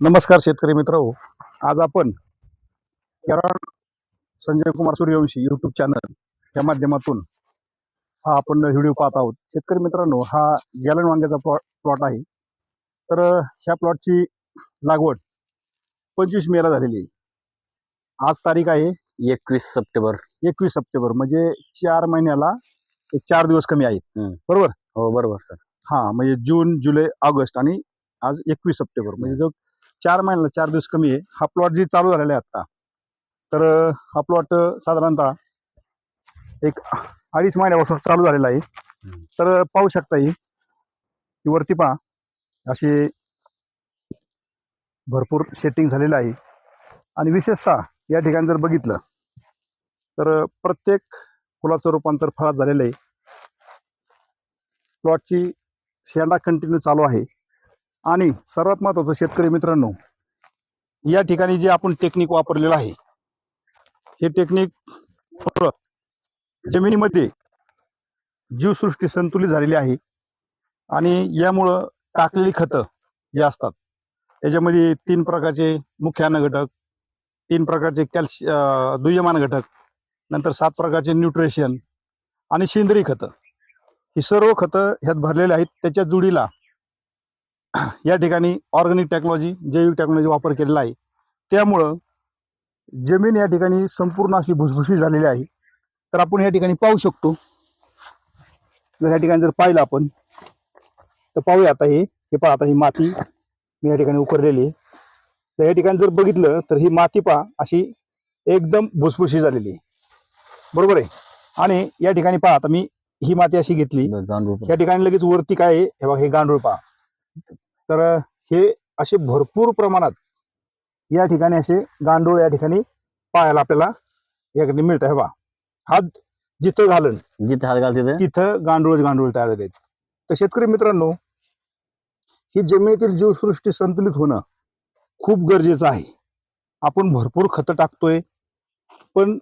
नमस्कार शेतकरी मित्र. आज आपण केरळ संजय कुमार सूर्यवंशी युट्यूब चॅनल या माध्यमातून हा आपण व्हिडिओ पाहत आहोत. शेतकरी मित्रांनो हा गॅलन वांग्याचा प्लॉट प्लॉट आहे. तर ह्या प्लॉटची लागवड पंचवीस मेला झालेली आहे. आज तारीख आहे एकवीस सप्टेंबर. एकवीस सप्टेंबर म्हणजे चार महिन्याला एक चार दिवस कमी आहेत. बरोबर? हो बरोबर सर. हा म्हणजे जून जुलै ऑगस्ट आणि आज एकवीस सप्टेंबर म्हणजे जो चार महिन्याला चार दिवस कमी आहे. हा प्लॉट जी चालू झालेला आहे आता तर हा प्लॉट साधारणतः एक अडीच महिन्यापासून चालू झालेला आहे. तर पाहू शकता ही वरती पहा अशी भरपूर सेटिंग झालेलं आहे. आणि विशेषतः या ठिकाणी जर बघितलं तर प्रत्येक फुलाचं रूपांतर फळात झालेलं आहे. प्लॉटची शेंडा कंटिन्यू चालू आहे. आणि सर्वात महत्वाचं शेतकरी मित्रांनो या ठिकाणी जे आपण टेक्निक वापरलेलं आहे हे टेक्निक जमिनीमध्ये जीवसृष्टी संतुलित झालेली आहे आणि यामुळं टाकलेली खतं जे असतात याच्यामध्ये तीन प्रकारचे मुख्य अन्न घटक तीन प्रकारचे कॅल्शि दुय्यमान घटक नंतर सात प्रकारचे न्यूट्रिशन आणि सेंद्रिय खतं. ही सर्व खतं ह्यात भरलेले आहेत त्याच्या जुडीला या ठिकाणी ऑर्गॅनिक टेक्नॉलॉजी जैविक टेक्नॉलॉजी वापर केलेला आहे. त्यामुळं जमीन या ठिकाणी संपूर्ण अशी भुसभुशीत झालेली आहे. तर आपण या ठिकाणी पाहू शकतो. जर या ठिकाणी जर पाहिलं आपण तर पाहूया आता हे. हे पहा आता ही माती मी या ठिकाणी उकरलेली आहे. तर या ठिकाणी जर बघितलं तर ही माती पहा अशी एकदम भुसभुशीत झालेली आहे. बरोबर आहे? आणि या ठिकाणी पहा आता मी ही माती अशी घेतली. या ठिकाणी लगेच वरती काय आहे? हे बघा हे गांडूळ पहा. तर हे असे भरपूर प्रमाणात या ठिकाणी असे गांडूळ या ठिकाणी पाहायला आपल्याला या ठिकाणी मिळत आहे बा हात जिथं घालन जिथे हात घाल तिथे तिथं गांडूळच गांडूळ तयार झालेत. तर शेतकरी मित्रांनो ही जमिनीतील जीवसृष्टी संतुलित होणं खूप गरजेचं आहे. आपण भरपूर खतं टाकतोय पण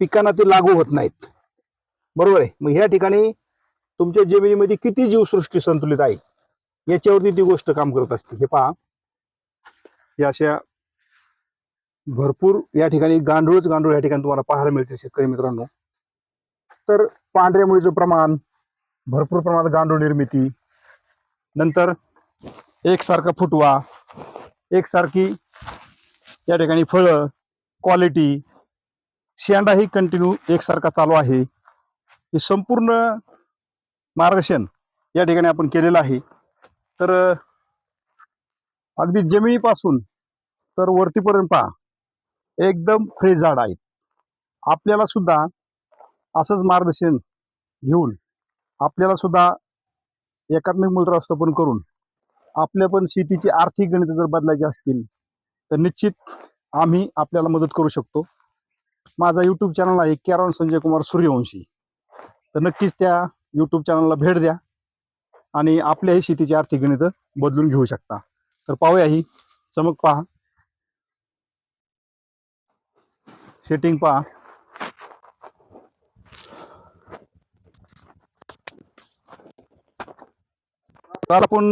पिकांना ते लागू होत नाहीत. बरोबर आहे? मग ह्या ठिकाणी तुमच्या जमिनीमध्ये किती जीवसृष्टी संतुलित आहे? याच्यावरती ती गोष्ट काम करत असते. हे पहा. या अशा भरपूर या ठिकाणी गांडूळच गांडूळ या ठिकाणी तुम्हाला पाहायला मिळते शेतकरी मित्रांनो. तर पांढऱ्या मुळीचं प्रमाण भरपूर प्रमाणात गांडूळ निर्मिती. नंतर एकसारखा फुटवा एकसारखी या ठिकाणी फळं क्वालिटी शेंडाही कंटिन्यू एकसारखा चालू आहे. हे संपूर्ण मार्गदर्शन या ठिकाणी आपण केलेलं आहे. तर अगदी जमिनीपासून तर वरतीपर्यंत पहा एकदम फ्रेश झाड आहेत. आपल्याला सुद्धा असंच मार्गदर्शन घेऊन आपल्याला सुद्धा एकात्मिक मूलरावस्थापन करून आपल्या पण शेतीची आर्थिक गणित जर बदलायची असतील तर निश्चित आम्ही आपल्याला मदत करू शकतो. माझा यूट्यूब चॅनल आहे कॅरॉन संजय कुमार सूर्यवंशी. तर नक्कीच त्या यूट्यूब चॅनलला भेट द्या. आणि आपल्याही शेतीची आर्थिक गणित बदलून घेऊ शकता. तर पाहूया ही. चमक पहा. सेटिंग पहा. तर आपण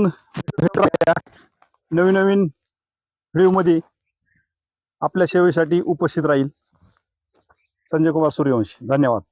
नवीन नवीन व्हिडिओमध्ये. आपल्या सेवेसाठी उपस्थित राहील संजय कुमार सूर्यवंशी. धन्यवाद.